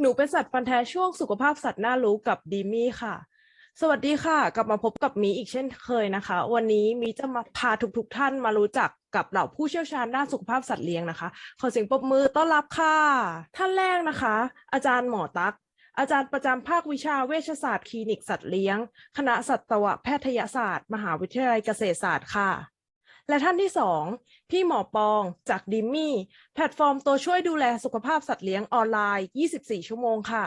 หนูเป็นสัตว์ฟันแท้ช่วงสุขภาพสัตว์น่ารู้กับดีมี่ค่ะ สวัสดีค่ะ กลับมาพบกับมีอีกเช่นเคยนะคะ วันนี้มีจะมาพาทุกๆท่านมารู้จักกับเหล่าผู้เชี่ยวชาญด้านสุขภาพสัตว์เลี้ยงนะคะ ขอเสียงปรบมือต้อนรับค่ะ ท่านแรกนะคะ อาจารย์หมอตั๊กอาจารย์ประจำภาควิชาเวชศาสตร์คลินิกสัตว์เลี้ยง คณะสัตวแพทยศาสตร์ มหาวิทยาลัยเกษตรศาสตร์ค่ะ และท่านที่สองพี่หมอปองจากดิมมี่แพลตฟอร์มตัวช่วยดูแลสุขภาพสัตว์เลี้ยงออนไลน์ 24 ชั่วโมงค่ะ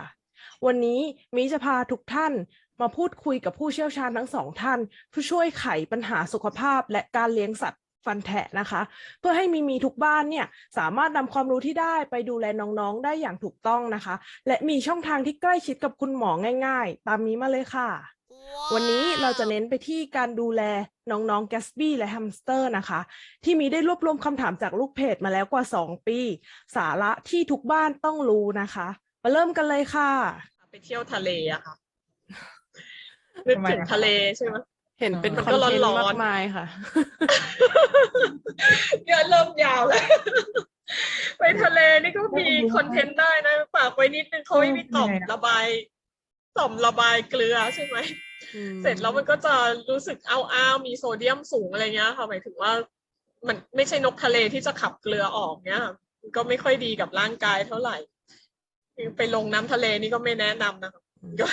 วันนี้มีจะพาทุกท่านมาพูดคุยกับผู้เชี่ยวชาญทั้งสองท่าน ผู้ช่วยไขปัญหาสุขภาพและการเลี้ยงสัตว์ฟันแทะนะคะ เพื่อให้มีมีทุกบ้านเนี่ยสามารถนำความรู้ที่ได้ไปดูแลน้องๆได้อย่างถูกต้องนะคะ และมีช่องทางที่ใกล้ชิดกับคุณหมอง่าย ๆ ตามนี้มาเลยค่ะ วันนี้เราจะเน้นไปที่การดูแลน้องๆแกสบี้และแฮมสเตอร์นะคะ ที่มีได้รวบรวมคำถามจากลูกเพจมาแล้วกว่า 2 ปี สาระที่ทุกบ้านต้องรู้นะคะ มาเริ่มกันเลยค่ะ ไปเที่ยวทะเลอะค่ะนึกทำไมถึงอะทะเลใช่ไหมเห็นเป็นมันคอนก็เทนร้ต์อนๆมากมายค่ะเยอะเริ่มยาวแล้วไปทะเลนี่ก็มีคอนเทนต์ได้นะฝากไว้นิดนึงเขาไม่มีต่อมยังไงอะระบายต่อมระบายเกลือใช่ไหมอืม เสร็จแล้วมันก็จะรู้สึกอ้าวๆมีโซเดียมสูงอะไรเงี้ยค่ะหมายถึงว่า มันไม่ใช่นกทะเลที่จะขับเกลือออกเนี้ยมันก็ไม่ค่อยดีกับร่างกายเท่าไหร่คือไปลงน้ำทะเลนี่ก็ไม่แนะนำนะคะก็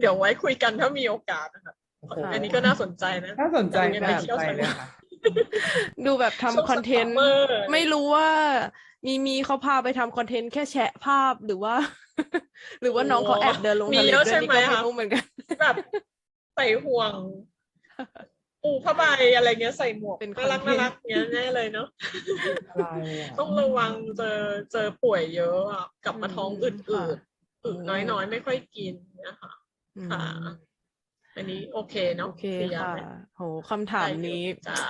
เดี๋ยวไว้คุยกันถ้ามีโอกาสนะคะโอ้โหอันนี้ก็น่าสนใจนะน่าสนใจอยากน่าไปสนเที่ยวใจทะเลเลยค่ะดูแบบช่วงทำคอนเทนต์ซัมเมอร์ไม่รู้ว่า มีมีเขาพาไปทำคอนเทนต์แค่แชะภาพหรือว่า หรือว่าน้องเขาแอบเดินลงมีทะเลเยด้วอะยใช่นี่ไหมก็ไม่คะรู้เหมือนกันแบบ ใส่ห่วงปูผ้าใบอะไรเงี้ยใส่หมวกเป็นน่ารักคอนเทนต์น่ารักเงี้ยแน่เลยเนาะอะไรอะต้องระวังเจอเจอป่วยเยอะอะกลับมาท้องอืดอืดอืดน้อยๆ ไม่ค่อยกินนะคะอืมค่ะอันนี้โอเคเนาะโอเคลียร์ค่ะไหมโหคำถามนี้จ้า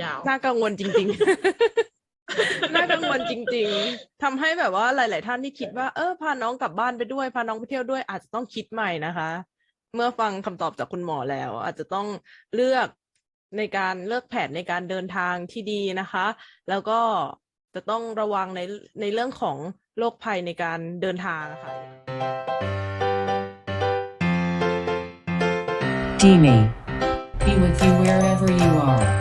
ยาวน่ากังวลจริง ๆ น่ากังวลจริง ๆทำให้แบบว่าหลาย ๆ ท่านที่คิดว่าเออพาน้องกลับบ้านไปด้วย พาน้องไปเที่ยวด้วยอาจจะต้องคิดใหม่นะคะ เมื่อฟังคำตอบจากคุณหมอแล้ว อาจจะต้องเลือกในการเลือกแผนในการเดินทางที่ดีนะคะ แล้วก็จะต้องระวังในในเรื่องของโรคภัยในการเดินทางค่ะ Dini. Be with you wherever you are.